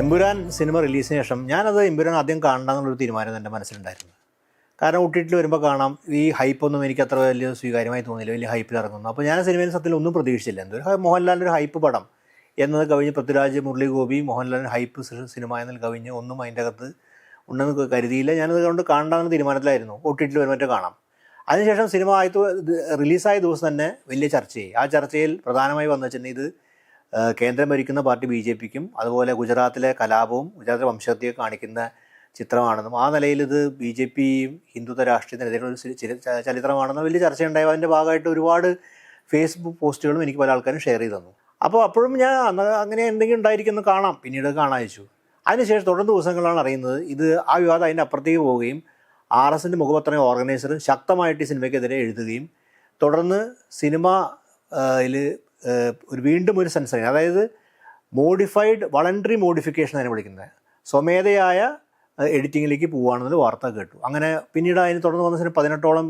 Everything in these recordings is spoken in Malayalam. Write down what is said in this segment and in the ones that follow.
എമ്പുരാൻ സിനിമ റിലീസിന് ശേഷം ഞാനത് എമ്പുരാൻ ആദ്യം കാണണമെന്നുള്ളൊരു തീരുമാനം എന്റെ മനസ്സിലുണ്ടായിരുന്നു. കാരണം ഒട്ടിട്ടിൽ വരുമ്പോൾ കാണാം ഈ ഹൈപ്പൊന്നും എനിക്ക് അത്ര വലിയ സ്വീകാര്യമായി തോന്നിയില്ല വലിയ ഹൈപ്പിൽ ഇറങ്ങുന്നു. അപ്പോൾ ഞാൻ സിനിമയിൽ സത്യത്തിൽ ഒന്നും പ്രതീക്ഷിച്ചില്ല. എന്തൊരു മോഹൻലാലിന്റെ ഒരു ഹൈപ്പ് പടം. എന്നത് കവിഞ്ഞ് പൃഥ്വിരാജ് മുരളി ഗോപി മോഹൻലാലിന്റെ ഹൈപ്പ് സിനിമ എന്നതിൽ കവിഞ്ഞ് ഒന്നും അതിന്റെ അകത്ത് ഉണ്ടെന്ന് കരുതിയില്ല. ഞാനത് കൊണ്ട് കാണണമെന്ന തീരുമാനത്തിലായിരുന്നു. ഒട്ടിട്ടിൽ വരുമ്പോൾ കാണാം. അതിനുശേഷം സിനിമ ആയിട്ട് റിലീസായ ദിവസം തന്നെ വലിയ ചർച്ചയായി. ആ ചർച്ചയിൽ പ്രധാനമായി വന്നു വെച്ചിട്ടുണ്ടെങ്കിൽ ഇത് കേന്ദ്രം ഭരിക്കുന്ന പാർട്ടി ബി ജെ പിക്കും അതുപോലെ ഗുജറാത്തിലെ കലാപവും ഗുജറാത്തിലെ വംശഹത്യയെ കാണിക്കുന്ന ചിത്രമാണെന്നും ആ നിലയിൽ ഇത് ബി ജെ പിയും ഹിന്ദുത്വ രാഷ്ട്രീയത്തിനെതിരെ ഒരു ചരിത്രമാണെന്ന് വലിയ ചർച്ചയുണ്ടായി. അതിന്റെ ഭാഗമായിട്ട് ഒരുപാട് ഫേസ്ബുക്ക് പോസ്റ്റുകളും എനിക്ക് പല ആൾക്കാരും ഷെയർ ചെയ്തു തന്നു. അപ്പോൾ അപ്പോഴും ഞാൻ അങ്ങനെ എന്തെങ്കിലും ഉണ്ടായിരിക്കുന്നു കാണാം. പിന്നീട് കാണാൻ വെച്ചു അതിനുശേഷം തുടർന്ന് ദിവസങ്ങളാണ് അറിയുന്നത് ഇത് ആ വിവാദം അതിന്റെ അപ്പുറത്തേക്ക് പോവുകയും ആർ എസിന്റെ മുഖപത്രം ഓർഗനൈസർ ശക്തമായിട്ട് ഈ സിനിമയ്ക്കെതിരെ എഴുതുകയും തുടർന്ന് സിനിമ ഇതിൽ ഒരു വീണ്ടും ഒരു സെൻസറി അതായത് മോഡിഫൈഡ് വളണ്ടറി മോഡിഫിക്കേഷൻ അതിനെ വിളിക്കുന്നത്. സ്വമേധയായ എഡിറ്റിങ്ങിലേക്ക് പോവുകയാണെന്നൊരു വാർത്ത കേട്ടു. അങ്ങനെ പിന്നീട് അതിന് തുടർന്ന് വന്ന സിനിമ പതിനെട്ടോളം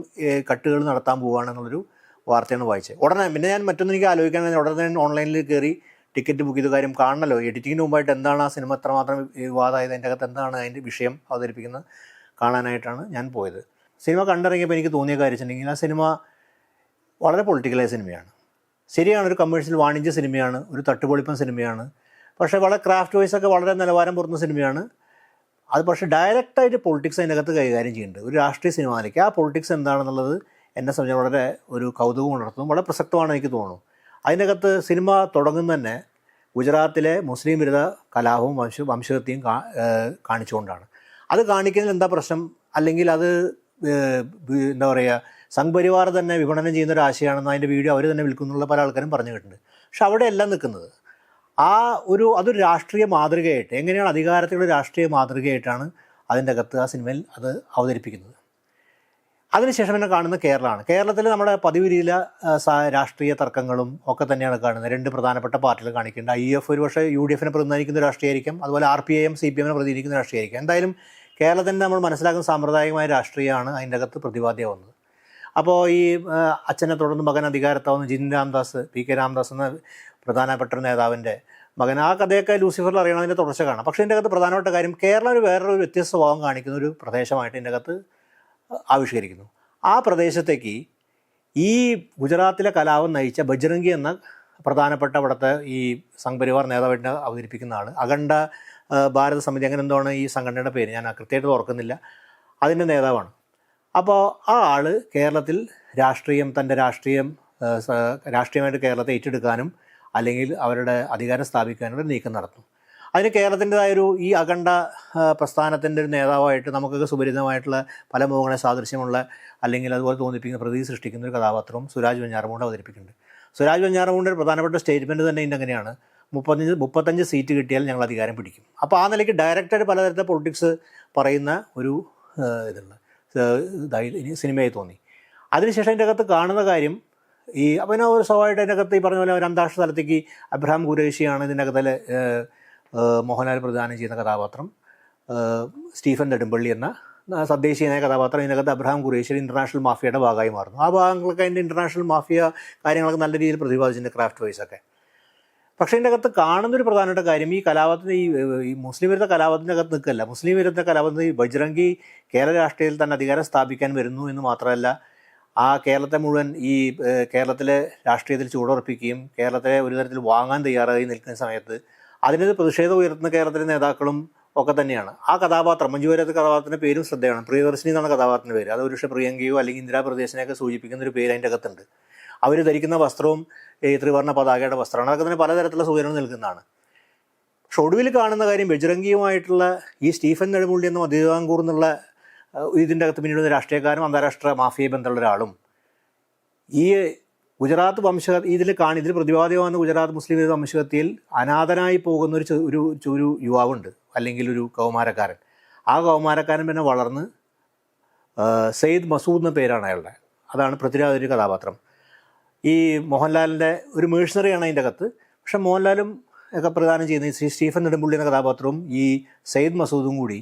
കട്ടുകൾ നടത്താൻ പോവുകയാണെന്നുള്ളൊരു വാർത്തയാണ് വായിച്ചത്. ഉടനെ പിന്നെ ഞാൻ മറ്റൊന്നും എനിക്ക് ആലോചിക്കാൻ ഉടനെ തന്നെ ഓൺലൈനിൽ കയറി ടിക്കറ്റ് ബുക്ക് ചെയ്ത കാര്യം കാണണമല്ലോ എഡിറ്റിങ്ങിന് മുമ്പായിട്ട് എന്താണ് ആ സിനിമ എത്രമാത്രം വിവാദമായത് അതിന്റെ അകത്ത് എന്താണ് അതിന്റെ വിഷയം അവതരിപ്പിക്കുന്നത് കാണാനായിട്ടാണ് ഞാൻ പോയത്. സിനിമ കണ്ടിറങ്ങിയപ്പോൾ എനിക്ക് തോന്നിയ കാര്യം വെച്ചിട്ടുണ്ടെങ്കിൽ ആ സിനിമ വളരെ പൊളിറ്റിക്കലായ സിനിമയാണ്. ശരിയാണ് ഒരു കമേഴ്ഷ്യൽ വാണിജ്യ സിനിമയാണ് ഒരു തട്ടുപൊളിപ്പൻ സിനിമയാണ്. പക്ഷേ വളരെ ക്രാഫ്റ്റ് വൈസ് ഒക്കെ വളരെ നിലവാരം പുറത്തുന്ന സിനിമയാണ്. അത് പക്ഷേ ഡയറക്റ്റായിട്ട് പൊളിറ്റിക്സ് അതിനകത്ത് കൈകാര്യം ചെയ്യുന്നുണ്ട്. ഒരു രാഷ്ട്രീയ സിനിമയിലേക്ക്. ആ പൊളിറ്റിക്സ് എന്താണെന്നുള്ളത് എന്നെ സംബന്ധിച്ച് വളരെ ഒരു കൗതുകം ഉണർത്തും വളരെ പ്രസക്തമാണ് എനിക്ക് തോന്നുന്നു. അതിനകത്ത് സിനിമ തുടങ്ങുന്ന തന്നെ ഗുജറാത്തിലെ മുസ്ലിം വിരുദ്ധ കലാപവും വംശ വംശഹത്യയും കാണിച്ചുകൊണ്ടാണ്. അത് കാണിക്കുന്നതിൽ എന്താ പ്രശ്നം? അല്ലെങ്കിൽ അത് എന്താ പറയുക സംഘപരിവാർ തന്നെ വിപണനം ചെയ്യുന്ന ഒരു ആശയമാണെന്ന് അതിന്റെ വീഡിയോ അവർ തന്നെ വിൽക്കുന്നുള്ള പല ആൾക്കാരും പറഞ്ഞു കേട്ടിട്ടുണ്ട്. പക്ഷെ അവിടെയല്ല നിൽക്കുന്നത്. ആ ഒരു അതൊരു രാഷ്ട്രീയ മാതൃകയായിട്ട് എങ്ങനെയാണ് അധികാരത്തിലുള്ള രാഷ്ട്രീയ മാതൃകയായിട്ടാണ് അതിന്റെ അകത്ത് ആ സിനിമയിൽ അത് അവതരിപ്പിക്കുന്നത്. അതിനുശേഷം പിന്നെ കാണുന്ന കേരളമാണ്. കേരളത്തിൽ നമ്മുടെ പതിവ് രീതിയിലെ രാഷ്ട്രീയ തർക്കങ്ങളും ഒക്കെ തന്നെയാണ് കാണുന്നത്. രണ്ട് പ്രധാനപ്പെട്ട പാർട്ടികൾ കാണിക്കേണ്ട ഐ എഫ് ഒരു പക്ഷേ യു ഡി എഫിനെ പ്രതിനിധാനിക്കുന്ന രാഷ്ട്രീയമായിരിക്കും. അതുപോലെ R P I M C P എമ്മിനെ പ്രതിനിധിക്കുന്ന രാഷ്ട്രീയമായിരിക്കും. എന്തായാലും കേരളത്തിന്റെ നമ്മൾ മനസ്സിലാക്കുന്ന സാമ്പ്രദായികമായ രാഷ്ട്രീയമാണ് അതിന്റെ അകത്ത് പ്രതിപാദ്യമാവുന്നത്. അപ്പോൾ ഈ അച്ഛനെ തുടർന്ന് മകൻ അധികാരത്താവുന്ന ജിൻ രാംദാസ് പി കെ രാംദാസ് എന്ന പ്രധാനപ്പെട്ട നേതാവിന്റെ മകൻ. ആ കഥയൊക്കെ ലൂസിഫറിൽ അറിയണതിന്റെ തുടർച്ച കാണാം പക്ഷേ ഇതിന്റെ അകത്ത് പ്രധാനപ്പെട്ട കാര്യം കേരളം ഒരു വേറെ ഒരു വ്യത്യസ്ത സ്വഭാവം കാണിക്കുന്ന ഒരു പ്രദേശമായിട്ട് ഇതിന്റെ അകത്ത് ആവിഷ്കരിക്കുന്നു. ആ പ്രദേശത്തേക്ക് ഈ ഗുജറാത്തിലെ കലാപം നയിച്ച ബജ്രംഗി എന്ന പ്രധാനപ്പെട്ട അവിടുത്തെ ഈ സംഘപരിവാർ നേതാവായിട്ട് അവതരിപ്പിക്കുന്ന ആൾ അഖണ്ഡ ഭാരത സമിതി അങ്ങനെ എന്താണ് ഈ സംഘടനയുടെ പേര്? ഞാൻ കൃത്യമായിട്ട് ഓർക്കുന്നില്ല. അതിന്റെ നേതാവാണ്. അപ്പോൾ ആ ആൾ കേരളത്തിൽ രാഷ്ട്രീയം തന്റെ രാഷ്ട്രീയം രാഷ്ട്രീയമായിട്ട് കേരളത്തെ ഏറ്റെടുക്കാനും അല്ലെങ്കിൽ അവരുടെ അധികാരം സ്ഥാപിക്കാനുള്ള നീക്കം നടത്തും. അതിന് കേരളത്തിന്റെതായൊരു ഈ അഖണ്ഡ പ്രസ്ഥാനത്തിന്റെ ഒരു നേതാവായിട്ട് നമുക്കൊക്കെ സുപരിതമായിട്ടുള്ള പല മുഖങ്ങളെ സാദൃശ്യമുള്ള അല്ലെങ്കിൽ അതുപോലെ തോന്നിപ്പിക്കുന്ന പ്രതി സൃഷ്ടിക്കുന്ന ഒരു കഥാപാത്രവും സുരാജ് വെഞ്ഞാറമൂണ്ട് അവതരിപ്പിക്കുന്നുണ്ട്. സുരാജ് വെഞ്ഞാറമൂണ്ട് പ്രധാനപ്പെട്ട സ്റ്റേറ്റ്മെന്റ് തന്നെ ഇതിന്റെ മുപ്പത്തഞ്ച് മുപ്പത്തഞ്ച് സീറ്റ് കിട്ടിയാൽ ഞങ്ങൾ അധികാരം പിടിക്കും. അപ്പോൾ ആ നിലയ്ക്ക് ഡയറക്റ്റായിട്ട് പലതരത്തെ പൊളിറ്റിക്സ് പറയുന്ന ഒരു ഇതുണ്ട്. സിനിമയായി തോന്നി. അതിനുശേഷം അതിന്റെ അകത്ത് കാണുന്ന കാര്യം ഈ അപ്പം ഒരു സ്വാഭാവികമായിട്ട് അതിന്റെ അകത്ത് ഈ പറഞ്ഞ പോലെ ഒരു അന്താരാഷ്ട്ര തലത്തേക്ക് അബ്രഹാം ഖുരേഷിയാണ് ഇതിന്റെ ഏഹ്, മോഹൻലാൽ പ്രദാനം ചെയ്യുന്ന കഥാപാത്രം. സ്റ്റീഫൻ നെടുമ്പള്ളി എന്ന സദ്ദേശീയനായ കഥാപാത്രം ഇതിനകത്ത് അബ്രഹാം ഖുറേഷി ഇന്റർനാഷണൽ മാഫിയയുടെ ഭാഗമായി മാറുന്നു. ആ ഭാഗങ്ങളൊക്കെ അതിന്റെ ഇന്റർനാഷണൽ മാഫിയ കാര്യങ്ങളൊക്കെ നല്ല രീതിയിൽ പ്രതിപാദിച്ചിട്ടുണ്ട് ക്രാഫ്റ്റ് വൈസൊക്കെ പക്ഷേ ഇതിന്റെ അകത്ത് കാണുന്നൊരു പ്രധാനപ്പെട്ട കാര്യം ഈ കലാപത്തിന് ഈ ഈ മുസ്ലിം വിരുദ്ധ കലാപത്തിന്റെ അകത്ത് നിൽക്കല്ല. മുസ്ലിം വിരുദ്ധ കലാപത്തിന് ഈ ബജ്രംഗി കേരള രാഷ്ട്രീയത്തിൽ തന്നെ അധികാരം സ്ഥാപിക്കാൻ വരുന്നു എന്ന് മാത്രമല്ല ആ കേരളത്തെ മുഴുവൻ ഈ കേരളത്തിലെ രാഷ്ട്രീയത്തിൽ ചൂടുറപ്പിക്കുകയും കേരളത്തെ ഒരു തരത്തിൽ വാങ്ങാൻ തയ്യാറായി നിൽക്കുന്ന സമയത്ത് അതിനത് പ്രതിഷേധം ഉയർത്തുന്ന കേരളത്തിലെ നേതാക്കളും ഒക്കെ തന്നെയാണ്. ആ കഥാപാത്രം മഞ്ജുവാരത്തെ കഥാപാത്രത്തിന്റെ പേരും ശ്രദ്ധയാണ് പ്രിയദർശിനി എന്നാണ് കഥാപാത്രത്തിന്റെ പേര്. അത് ഒരുപക്ഷെ പ്രിയങ്കയോ അല്ലെങ്കിൽ ഇന്ദിരാ പ്രദേശനെയൊക്കെ സൂചിപ്പിക്കുന്ന ഒരു പേര് അതിന്റെ അകത്തുണ്ട്. അവർ ധരിക്കുന്ന വസ്ത്രവും ഈ ത്രിവർണ പതാകയുടെ വസ്ത്രമാണ്. അതൊക്കെ തന്നെ പലതരത്തിലുള്ള സൂചനകൾ നൽകുന്നതാണ്. പക്ഷെ ഒടുവിൽ കാണുന്ന കാര്യം ബജ്രംഗിയുമായിട്ടുള്ള ഈ സ്റ്റീഫൻ നെടുമുള്ളി എന്ന മധ്യവാങ്കൂർ എന്നുള്ള ഇതിന്റെ അകത്ത് പിന്നീട് രാഷ്ട്രീയക്കാരും അന്താരാഷ്ട്ര മാഫിയ ബന്ധമുള്ള ഒരാളും ഈ ഗുജറാത്ത് വംശ ഇതിൽ കാണി ഇതിൽ പ്രതിപാദ്യമാകുന്ന ഗുജറാത്ത് മുസ്ലിം വംശഹത്യയിൽ അനാഥനായി പോകുന്ന ഒരു ഒരു ഒരു യുവാവുണ്ട്. അല്ലെങ്കിൽ ഒരു കൗമാരക്കാരൻ. ആ കൗമാരക്കാരൻ പിന്നെ വളർന്ന് സെയ്ദ് മസൂദ് എന്ന പേരാണ് അയാളുടെ. അതാണ് പൃഥ്വിരാജ് ഒരു കഥാപാത്രം. ഈ മോഹൻലാലിന്റെ ഒരു മേഴ്സണറിയാണ് അതിന്റെ അകത്ത് പക്ഷെ മോഹൻലാലും ഒക്കെ പ്രദാനം ചെയ്യുന്ന ശ്രീ സ്റ്റീഫൻ നെടുമ്പുള്ളി എന്ന കഥാപാത്രവും ഈ സയ്യിദ് മസൂദും കൂടി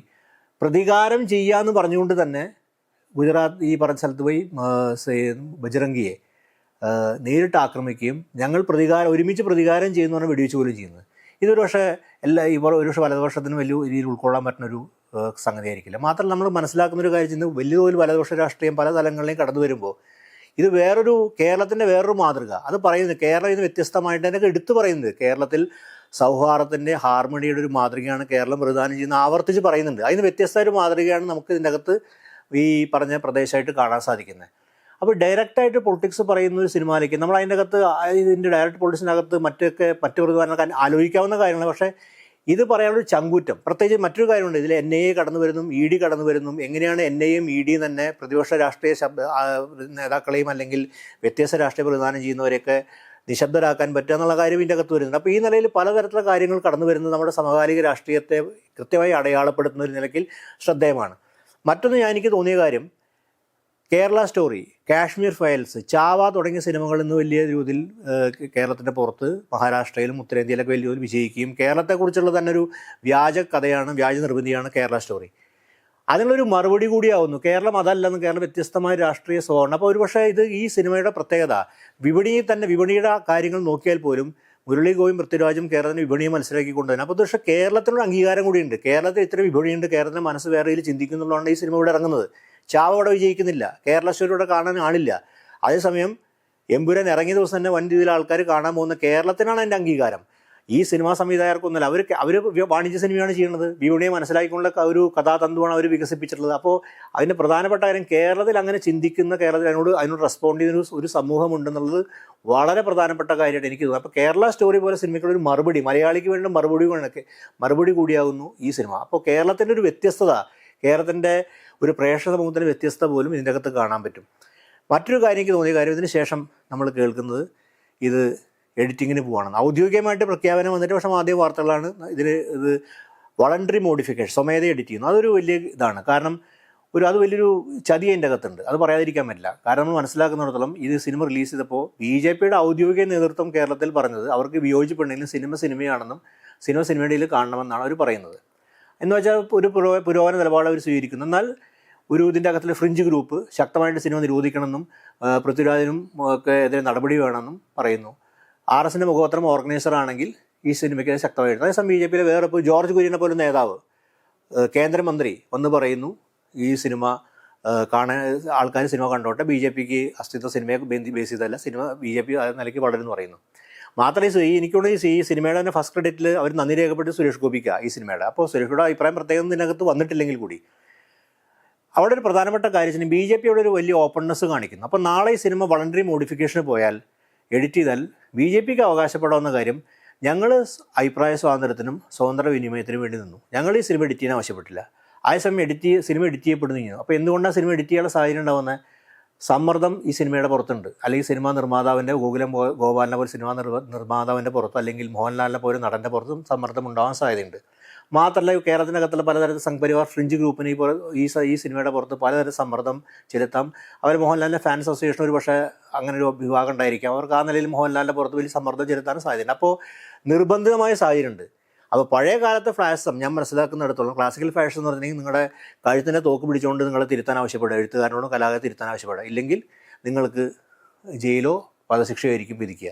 പ്രതികാരം ചെയ്യാമെന്ന് പറഞ്ഞുകൊണ്ട് തന്നെ ഗുജറാത്ത് ഈ പറഞ്ഞ സ്ഥലത്ത് പോയി ബജരംഗിയെ നേരിട്ട് ആക്രമിക്കുകയും ഞങ്ങൾ പ്രതികാരം ഒരുമിച്ച് പ്രതികാരം ചെയ്യുന്നു പറഞ്ഞാൽ വെടിവെച്ച് പോലും ചെയ്യുന്നത് ഇതൊരു പക്ഷേ എല്ലാ ഇപ്പോൾ ഒരു പക്ഷേ വലതുപക്ഷത്തിന് വലിയ രീതിയിൽ ഉൾക്കൊള്ളാൻ പറ്റുന്നൊരു ഏഹ്, സംഗതിയായിരിക്കില്ല. മാത്രമല്ല നമ്മൾ മനസ്സിലാക്കുന്ന ഒരു കാര്യം ചെയ്യുന്നത് വലിയ തോതിൽ വലതുപക്ഷ രാഷ്ട്രീയം പല തലങ്ങളിലേയും കടന്നു വരുമ്പോൾ ഇത് വേറൊരു കേരളത്തിന്റെ വേറൊരു മാതൃക. അത് പറയുന്നത് കേരളം ഇത് വ്യത്യസ്തമായിട്ട് തന്നെ എടുത്തു പറയുന്നത്. കേരളത്തിൽ സൗഹാർദ്ദത്തിന്റെ ഹാർമണിയുടെ ഒരു മാതൃകയാണ് കേരളം പ്രധാനം ചെയ്യുന്ന ആവർത്തിച്ച് പറയുന്നുണ്ട്. അതിന് വ്യത്യസ്ത ഒരു മാതൃകയാണ് നമുക്ക് ഇതിന്റെ അകത്ത് ഈ പറഞ്ഞ പ്രദേശമായിട്ട് കാണാൻ സാധിക്കുന്നത്. അപ്പോൾ ഡയറക്റ്റായിട്ട് പൊളിറ്റിക്സ് പറയുന്ന ഒരു സിനിമയിലേക്ക് നമ്മൾ അതിന്റെ അകത്ത് ഇതിന്റെ ഡയറക്റ്റ് പൊളിറ്റിക്സിനകത്ത് മറ്റൊക്കെ മറ്റു പ്രതിപാദനക്കാൻ ആലോചിക്കാവുന്ന കാര്യങ്ങൾ പക്ഷേ ഇത് പറയാനൊരു ചങ്കൂറ്റം. പ്രത്യേകിച്ച് മറ്റൊരു കാര്യമുണ്ട്. ഇതിൽ എൻ ഐ എ കടന്നു വരുന്നതും ഇ ഡി കടന്നു വരുന്നതും എങ്ങനെയാണ് എൻ ഐയും ഇ ഡിയും തന്നെ പ്രതിപക്ഷ രാഷ്ട്രീയ ശബ്ദ നേതാക്കളെയും അല്ലെങ്കിൽ വ്യത്യസ്ത രാഷ്ട്രീയ പ്രതിദാനം ചെയ്യുന്നവരെയൊക്കെ നിശബ്ദരാക്കാൻ പറ്റുക എന്നുള്ള കാര്യം ഇതിന്റെ അകത്ത് വരുന്നുണ്ട്. അപ്പോൾ ഈ നിലയിൽ പലതരത്തിലുള്ള കാര്യങ്ങൾ കടന്നു വരുന്നത് നമ്മുടെ സമകാലിക രാഷ്ട്രീയത്തെ കൃത്യമായി അടയാളപ്പെടുത്തുന്ന ഒരു നിലയ്ക്ക് ശ്രദ്ധേയമാണ്. മറ്റൊന്ന് ഞാൻ എനിക്ക് തോന്നിയ കാര്യം കേരള സ്റ്റോറി കാശ്മീർ ഫയൽസ് ചാവ തുടങ്ങിയ സിനിമകൾ ഇന്ന് വലിയ രീതിയിൽ കേരളത്തിന്റെ പുറത്ത് മഹാരാഷ്ട്രയിലും ഉത്തരേന്ത്യയിലൊക്കെ വലിയ രീതിയിൽ വിജയിക്കുകയും കേരളത്തെക്കുറിച്ചുള്ള തന്നെ ഒരു വ്യാജ കഥയാണ് വ്യാജ നിർമ്മിതിയാണ് കേരള സ്റ്റോറി. അതിനുള്ളൊരു മറുപടി കൂടിയാവുന്നു. കേരളം അതല്ലെന്ന് കേരളം വ്യത്യസ്തമായ രാഷ്ട്രീയ സ്വഭാവമാണ് അപ്പോൾ ഒരുപക്ഷെ ഇത് ഈ സിനിമയുടെ പ്രത്യേകത വിപണിയിൽ തന്നെ വിപണിയുടെ കാര്യങ്ങൾ നോക്കിയാൽ പോലും മുരളി ഗോയും പൃഥ്വിരാജും കേരളത്തിന് വിപണിയെ മനസ്സിലാക്കി തന്നെ. അപ്പോൾ പക്ഷേ കേരളത്തിനുള്ള അംഗീകാരം കൂടിയുണ്ട്. കേരളത്തിൽ ഇത്ര വിപണിയുണ്ട് കേരളത്തിന്റെ മനസ്സ് വേറെ ചിന്തിക്കുന്നുള്ളതാണ് ഈ സിനിമ ഇവിടെ ഇറങ്ങുന്നത്. ചാവ അവിടെ വിജയിക്കുന്നില്ല. കേരള കാണാൻ ആളില്ല. അതേസമയം എമ്പുരാൻ ഇറങ്ങിയ ദിവസം തന്നെ വൻ രീതിയിൽ ആൾക്കാർ കാണാൻ പോകുന്ന കേരളത്തിനാണ് എന്റെ അംഗീകാരം. ഈ സിനിമാ സംവിധായകർക്കൊന്നുമല്ല അവർ അവർ വാണിജ്യ സിനിമയാണ് ചെയ്യുന്നത്. വിപണിയെ മനസ്സിലാക്കിക്കൊണ്ടുള്ള ഒരു കഥാതന്തുവാണ് അവർ വികസിപ്പിച്ചിട്ടുള്ളത്. അപ്പോൾ അതിന്റെ പ്രധാനപ്പെട്ട കാര്യം കേരളത്തിൽ അങ്ങനെ ചിന്തിക്കുന്ന കേരളത്തിൽ അതിനോട് അതിനോട് റെസ്പോണ്ട് ചെയ്യുന്ന ഒരു ഒരു സമൂഹം ഉണ്ടെന്നുള്ളത് വളരെ പ്രധാനപ്പെട്ട കാര്യമായിട്ട് എനിക്ക് തോന്നുന്നു. അപ്പോൾ കേരള സ്റ്റോറി പോലെ സിനിമയ്ക്കുള്ള ഒരു മറുപടി മലയാളിക്ക് വേണ്ട മറുപടി കൊണ്ടൊക്കെ മറുപടി കൂടിയാകുന്നു ഈ സിനിമ. അപ്പോൾ കേരളത്തിന്റെ ഒരു വ്യത്യസ്തത കേരളത്തിന്റെ ഒരു പ്രേക്ഷക സമൂഹത്തിന്റെ വ്യത്യസ്തത പോലും ഇതിന്റെ അകത്ത് കാണാൻ പറ്റും. മറ്റൊരു കാര്യം എനിക്ക് തോന്നിയ കാര്യം ഇതിന് ശേഷം നമ്മൾ കേൾക്കുന്നത് ഇത് എഡിറ്റിങ്ങിന് പോവാണെന്ന്. ഔദ്യോഗികമായിട്ട് പ്രഖ്യാപനം വന്നിട്ട് പക്ഷേ ആദ്യ വാർത്തകളാണ് ഇതിന് ഇത് വളണ്ടറി മോഡിഫിക്കേഷൻ സ്വമേധ എഡിറ്റ് ചെയ്യുന്നു അതൊരു വലിയ ഇതാണ്. കാരണം ഒരു അത് വലിയൊരു ചതി അതിന്റെ അകത്തുണ്ട്. അത് പറയാതിരിക്കാൻ പറ്റില്ല. കാരണം നമ്മൾ മനസ്സിലാക്കുന്നിടത്തോളം ഇത് സിനിമ റിലീസ് ചെയ്തപ്പോൾ ബി ജെ പിയുടെ ഔദ്യോഗിക നേതൃത്വം കേരളത്തിൽ പറഞ്ഞത് അവർക്ക് വിയോജിപ്പുണ്ടെങ്കിലും സിനിമ സിനിമയാണെന്നും സിനിമ സിനിമയുടെ കാണണമെന്നാണ് അവർ പറയുന്നത്. എന്ന് വെച്ചാൽ ഒരു പുരോ പുരോഗമന നിലപാട് അവർ സ്വീകരിക്കുന്നു. എന്നാൽ ഒരു ഇതിന്റെ അകത്തുള്ള ഫ്രിഞ്ച് ഗ്രൂപ്പ് ശക്തമായിട്ട് സിനിമ നിരോധിക്കണമെന്നും പൃഥ്വിരാജിനും ഒക്കെ എതിരെ നടപടി വേണമെന്നും പറയുന്നു. ആർ എസിന്റെ മുഖപത്രം ഓർഗനൈസർ ആണെങ്കിൽ ഈ സിനിമയ്ക്ക് ശക്തമായിട്ട്. അതേസമയം ബി ജെ പിയിലെ വേറെ ഇപ്പോൾ ജോർജ് കുര്യനെ പോലെ നേതാവ് കേന്ദ്രമന്ത്രി വന്ന് പറയുന്നു ഈ സിനിമ കാണാൻ ആൾക്കാർ സിനിമ കണ്ടോട്ടെ ബി ജെ പിക്ക് അസ്തിത്വ സിനിമയെ ബേസ് ചെയ്തല്ല സിനിമ ബി ജെ പി നിലയ്ക്ക് വളരുന്നു പറയുന്നു. മാത്രമല്ല ഈ എനിക്കുള്ള ഈ സിനിമയുടെ തന്നെ ഫസ്റ്റ് ക്രെഡിറ്റിൽ അവർ നന്ദി രേഖപ്പെട്ട് സുരേഷ് ഗോപിക്ക ഈ സിനിമയുടെ. അപ്പോൾ സുരേഷ് ഗോപിയുടെ അഭിപ്രായം പ്രത്യേകം ഇതിനകത്ത് വന്നിട്ടില്ലെങ്കിൽ കൂടി. അവിടെ ഒരു പ്രധാനപ്പെട്ട കാര്യത്തിന് ബി ജെ പിയുടെ ഒരു വലിയ ഓപ്പൺനെസ് കാണിക്കുന്നു. അപ്പോൾ നാളെ ഈ സിനിമ വളണ്ടറി മോഡിഫിക്കേഷന് പോയാൽ എഡിറ്റ് ചെയ്താൽ ബി ജെ പിക്ക് അവകാശപ്പെടാവുന്ന കാര്യം ഞങ്ങൾ അഭിപ്രായ സ്വാതന്ത്ര്യത്തിനും സ്വതന്ത്ര വിനിമയത്തിനും വേണ്ടി നിന്നു. ഞങ്ങൾ ഈ സിനിമ എഡിറ്റ് ചെയ്യാൻ ആവശ്യപ്പെട്ടില്ല. ആ സമയം എഡിറ്റ് സിനിമ എഡിറ്റ് ചെയ്യപ്പെടുന്നു അപ്പോൾ എന്തുകൊണ്ടാണ് സിനിമ എഡിറ്റ് ചെയ്യാനുള്ള സാഹചര്യം ഉണ്ടാകുന്നത് സമ്മർദ്ദം ഈ സിനിമയുടെ പുറത്തുണ്ട്. അല്ലെങ്കിൽ സിനിമാ നിർമ്മാതാവിന്റെ ഗോകുലം ഗോപാലിനെ പോലെ സിനിമാ നിർമ്മാതാവിന്റെ പുറത്തോ അല്ലെങ്കിൽ മോഹൻലാലിനെ പോലെ നടന്റെ പുറത്തും സമ്മർദ്ദം ഉണ്ടാകാൻ സാധ്യതയുണ്ട്. മാത്രമല്ല കേരളത്തിനകത്തുള്ള പലതരത്തിൽ സംഘപരിവാർ ഫ്രിഞ്ച് ഗ്രൂപ്പിന് ഈ ഈ ഈ സിനിമയുടെ പുറത്ത് പലതരം സമ്മർദ്ദം ചെലുത്താം. അവർ മോഹൻലാലിന്റെ ഫാൻ അസോസിയേഷൻ ഒരു പക്ഷേ അങ്ങനെ ഒരു വിഭാഗം ഉണ്ടായിരിക്കാം. അവർക്ക് ആ നിലയിൽ മോഹൻലാലിന്റെ പുറത്ത് വലിയ സമ്മർദ്ദം ചെലുത്താനും സാധ്യതയുണ്ട്. അപ്പോൾ നിർബന്ധിതമായ സാഹചര്യമുണ്ട്. അപ്പോൾ പഴയ കാലത്തെ ഫ്ലാഷം ഞാൻ മനസ്സിലാക്കുന്നിടത്തോളം ക്ലാസിക്കൽ ഫാഷൻ എന്ന് പറഞ്ഞാൽ നിങ്ങളുടെ കഴുത്തിനെ തോക്ക് പിടിച്ചുകൊണ്ട് നിങ്ങളെ തിരുത്താൻ ആവശ്യപ്പെടുക എഴുത്തുകാരനോടും കലാകാരെ തിരുത്താൻ ആവശ്യപ്പെടുക. ഇല്ലെങ്കിൽ നിങ്ങൾക്ക് ജയിലോ വധശിക്ഷയായിരിക്കും വിധിക്കുക.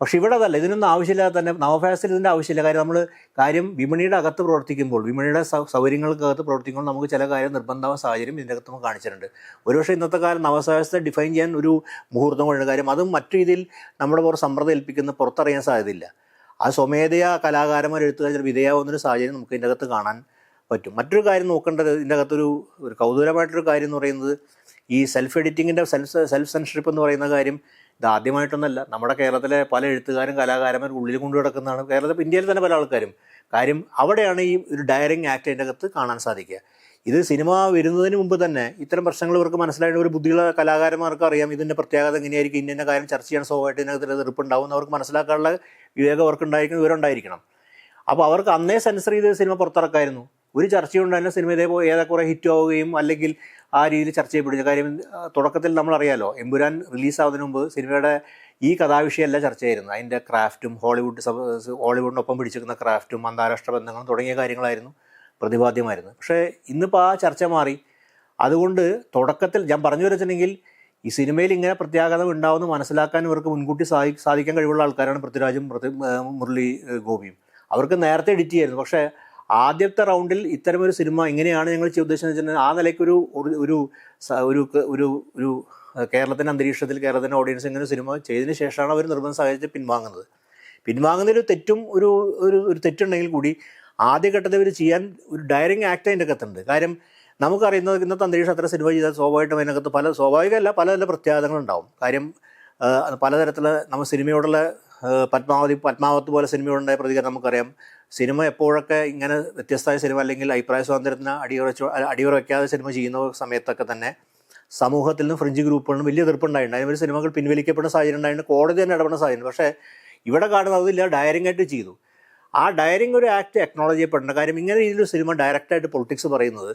പക്ഷേ ഇവിടെ അതല്ല ഇതിനൊന്നും ആവശ്യമില്ലാതെ തന്നെ നവഫാസിൽ ഇതിന്റെ ആവശ്യമില്ല. കാര്യം നമ്മൾ കാര്യം വിപണിയുടെ അകത്ത് പ്രവർത്തിക്കുമ്പോൾ വിപണിയുടെ സൗകര്യങ്ങൾക്കകത്ത് പ്രവർത്തിക്കുമ്പോൾ നമുക്ക് ചില കാര്യം നിർബന്ധമായ സാഹചര്യം ഇതിന്റെ അകത്ത് നമുക്ക് കാണിച്ചിട്ടുണ്ട്. ഒരുപക്ഷെ ഇന്നത്തെ കാലം നവഫാസത്തെ ഡിഫൈൻ ചെയ്യാൻ ഒരു മുഹൂർത്തം കൊണ്ട് കാര്യം അതും മറ്റു രീതിയിൽ നമ്മുടെ പുറത്ത് സമ്മർദ്ദം ഏൽപ്പിക്കുന്ന പുറത്തറിയാൻ സാധ്യതയില്ല. അത് സ്വമേധയാ കലാകാരന്മാർ എഴുത്തുകാർ വിധേയാവുന്നൊരു സാഹചര്യം നമുക്ക് ഇതിന്റെ അകത്ത് കാണാൻ പറ്റും. മറ്റൊരു കാര്യം നോക്കേണ്ടത് ഇതിന്റെ അകത്തൊരു ഒരു കൗതുകരമായിട്ടൊരു കാര്യം എന്ന് പറയുന്നത് ഈ സെൽഫ് എഡിറ്റിങ്ങിന്റെ സെൽഫ് സെൽഫ് സെൻഷിപ്പ് എന്ന് പറയുന്ന കാര്യം ഇത് ആദ്യമായിട്ടൊന്നല്ല. നമ്മുടെ കേരളത്തിലെ പല എഴുത്തുകാരും കലാകാരന്മാരും ഉള്ളിൽ കൊണ്ടു കിടക്കുന്നതാണ്. കേരളത്തിൽ ഇന്ത്യയിൽ തന്നെ പല ആൾക്കാരും. കാര്യം അവിടെയാണ് ഈ ഒരു ഡയറിങ് ആക്ട് അതിന്റെ അകത്ത് കാണാൻ സാധിക്കുക. ഇത് സിനിമ വരുന്നതിന് മുമ്പ് തന്നെ ഇത്തരം പ്രശ്നങ്ങൾ ഇവർക്ക് മനസ്സിലായിട്ട് ഒരു ബുദ്ധിയുള്ള കലാകാരന്മാർക്ക് അറിയാം. ഇതിന്റെ പ്രത്യേകത എങ്ങനെയായിരിക്കും? ഇന്ന കാര്യം ചർച്ച ചെയ്യാൻ സ്വാഭാവികമായിട്ട് ഇതിനകത്ത് എതിർപ്പ് ഉണ്ടാവും എന്ന് അവർക്ക് മനസ്സിലാക്കാനുള്ള വിവേകം അവർക്ക് ഉണ്ടായിരിക്കും ഇവരുണ്ടായിരിക്കണം അപ്പോൾ അവർക്ക് അന്നേ സെൻസർ ചെയ്ത് സിനിമ പുറത്തിറക്കായിരുന്നു. ഒരു ചർച്ചയുണ്ട് തന്നെ സിനിമ ഇതേപോലെ ഏതൊക്കെ ഹിറ്റ് ആവുകയും അല്ലെങ്കിൽ ആ രീതിയിൽ ചർച്ച ചെയ്യപ്പെടുന്നു കാര്യം തുടക്കത്തിൽ നമ്മളറിയാലോ എമ്പുരാൻ റിലീസാവുന്നതിന് മുമ്പ് സിനിമയുടെ ഈ കഥാവിഷയമല്ല ചർച്ചയായിരുന്നു അതിന്റെ ക്രാഫ്റ്റും ഹോളിവുഡ് ഹോളിവുഡിനൊപ്പം പിടിച്ചിരിക്കുന്ന ക്രാഫ്റ്റും അന്താരാഷ്ട്ര ബന്ധങ്ങളും തുടങ്ങിയ കാര്യങ്ങളായിരുന്നു. പ്രതിപാദ്യമായിരുന്നു. പക്ഷേ ഇന്നിപ്പോൾ ആ ചർച്ച മാറി. അതുകൊണ്ട് തുടക്കത്തിൽ ഞാൻ പറഞ്ഞു വരച്ചിട്ടുണ്ടെങ്കിൽ ഈ സിനിമയിൽ ഇങ്ങനെ പ്രത്യാഘാതം ഉണ്ടാവുമെന്ന് മനസ്സിലാക്കാൻ ഇവർക്ക് മുൻകൂട്ടി സാധി സാധിക്കാൻ കഴിവുള്ള ആൾക്കാരാണ് പൃഥ്വിരാജും പൃഥ്വി മുരളി ഗോപിയും. അവർക്ക് നേരത്തെ എഡിറ്റ് ചെയ്യായിരുന്നു. പക്ഷേ ആദ്യത്തെ റൗണ്ടിൽ ഇത്തരമൊരു സിനിമ എങ്ങനെയാണ് ഞങ്ങൾ ചെയ്യ- ഉദ്ദേശിച്ചത് വെച്ചിട്ടുണ്ടെങ്കിൽ ആ നിലയ്ക്കൊരു ഒരു ഒരു ഒരു ഒരു ഒരു കേരളത്തിന്റെ അന്തരീക്ഷത്തിൽ കേരളത്തിന്റെ ഓഡിയൻസ് ഇങ്ങനെ സിനിമ ചെയ്തതിന് ശേഷമാണ് അവർ നിർബന്ധ സാഹചര്യത്തിൽ പിൻവാങ്ങുന്നത്. പിൻവാങ്ങുന്നതിൽ തെറ്റും ഒരു ഒരു ഒരു തെറ്റുണ്ടെങ്കിൽ കൂടി ആദ്യഘട്ടത്തിൽ ഇവർ ചെയ്യാൻ ഒരു ഡയറിങ് ആക്ട് അതിന്റെ അകത്തുണ്ട്. കാര്യം നമുക്കറിയുന്നത് ഇന്നത്തെ അന്തരീക്ഷം അത്ര സിനിമ ചെയ്താൽ സ്വാഭാവികമായിട്ടും അതിനകത്ത് പല സ്വാഭാവികമല്ല പല പല പ്രത്യാഘാതങ്ങളുണ്ടാവും. കാര്യം പലതരത്തിലുള്ള നമ്മൾ സിനിമയോടുള്ള പത്മാവതി പത്മാവത്ത് പോലെ സിനിമയോടുണ്ടായ പ്രതികരണം നമുക്കറിയാം. സിനിമ എപ്പോഴൊക്കെ ഇങ്ങനെ വ്യത്യസ്തമായ സിനിമ അല്ലെങ്കിൽ അഭിപ്രായ സ്വാതന്ത്ര്യത്തിന് അടിയുറച്ച് അടിയുറയ്ക്കാതെ സിനിമ ചെയ്യുന്ന സമയത്തൊക്കെ തന്നെ സമൂഹത്തിൽ നിന്ന് ഫ്രഞ്ച് ഗ്രൂപ്പുകളിലും വലിയ എതിർപ്പുണ്ടായിട്ടുണ്ട്. അതിന് സിനിമകൾ പിൻവലിക്കപ്പെടുന്ന സാഹചര്യം ഉണ്ടായിട്ടുണ്ട്. കോടതി തന്നെ ഇടപെടുന്ന സാഹചര്യം പക്ഷേ ഇവിടെ കാണുന്നത് അതില്ല. ആയിട്ട് ചെയ്തു. ആ ഡയറിങ് ഒരു ആക്ട് അക്നോളജ് ചെയ്യപ്പെടേണ്ട കാര്യം ഇങ്ങനെ രീതിയിലൊരു സിനിമ ഡയറക്റ്റായിട്ട് പൊളിറ്റിക്സ് പറയുന്നത്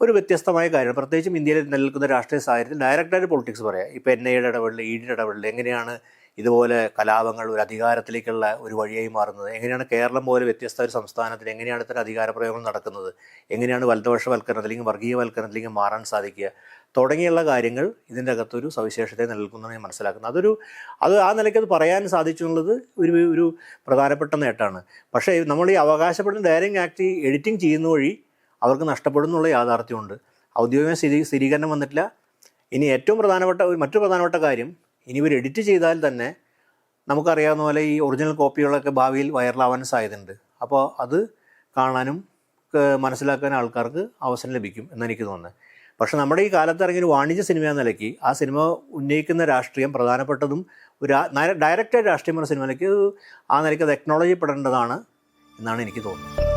ഒരു വ്യത്യസ്തമായ കാര്യം പ്രത്യേകിച്ചും ഇന്ത്യയിൽ നിലനിൽക്കുന്ന രാഷ്ട്രീയ സാഹചര്യത്തിൽ ഡയറക്റ്റായിട്ട് പൊളിറ്റിക്സ് പറയാം. ഇപ്പോൾ എൻ ഐയുടെ ഇടപെടൽ ഇ ഡിയുടെ ഇടപെടൽ എങ്ങനെയാണ് ഇതുപോലെ കലാപങ്ങൾ ഒരു അധികാരത്തിലേക്കുള്ള ഒരു വഴിയായി മാറുന്നത്. എങ്ങനെയാണ് കേരളം പോലെ വ്യത്യസ്ത ഒരു സംസ്ഥാനത്തിൽ എങ്ങനെയാണ് ഇത്തരം അധികാരപ്രയോഗങ്ങൾ നടക്കുന്നത്? എങ്ങനെയാണ് വലതുപക്ഷവൽക്കരണത്തിൽ അല്ലെങ്കിൽ വർഗീയവൽക്കരണത്തിലേക്ക് മാറാൻ സാധിക്കുക? തുടങ്ങിയുള്ള കാര്യങ്ങൾ ഇതിന്റെ അകത്തൊരു സവിശേഷതയെ നിലനിൽക്കുന്നതാണ് ഞാൻ മനസ്സിലാക്കുന്നത് അതൊരു അത് ആ നിലയ്ക്ക് അത് പറയാൻ സാധിച്ചു എന്നുള്ളത് ഒരു ഒരു പ്രധാനപ്പെട്ട നേട്ടമാണ്. പക്ഷേ നമ്മൾ ഈ അവകാശപ്പെടുന്ന ഡയറിങ് ആക്ട് എഡിറ്റിംഗ് ചെയ്യുന്ന വഴി അവർക്ക് നഷ്ടപ്പെടുന്നുള്ള യാഥാർത്ഥ്യമുണ്ട്. ഔദ്യോഗിക സ്ഥിരീ സ്ഥിരീകരണം വന്നിട്ടില്ല. ഇനി ഏറ്റവും പ്രധാനപ്പെട്ട മറ്റു പ്രധാനപ്പെട്ട കാര്യം ഇനി ഇവർ എഡിറ്റ് ചെയ്താൽ തന്നെ നമുക്കറിയാവുന്ന പോലെ ഈ ഒറിജിനൽ കോപ്പികളൊക്കെ ഭാവിയിൽ വൈറലാവാൻ സാധ്യതയുണ്ട്. അപ്പോൾ അത് കാണാനും മനസ്സിലാക്കാനും ആൾക്കാർക്ക് അവസരം ലഭിക്കും എന്നെനിക്ക് തോന്നുന്നത്. പക്ഷെ നമ്മുടെ ഈ കാലത്ത് ഇറങ്ങിയ ഒരു വാണിജ്യ സിനിമ എന്ന നിലയ്ക്ക് ആ സിനിമ ഉന്നയിക്കുന്ന രാഷ്ട്രീയം പ്രധാനപ്പെട്ടതും ഒരു ഡയറക്റ്റായ രാഷ്ട്രീയം എന്ന സിനിമയിലേക്ക് ആ നിലയ്ക്ക് അത് എക്നോളജി പെടേണ്ടതാണ് എന്നാണ് എനിക്ക് തോന്നുന്നത്.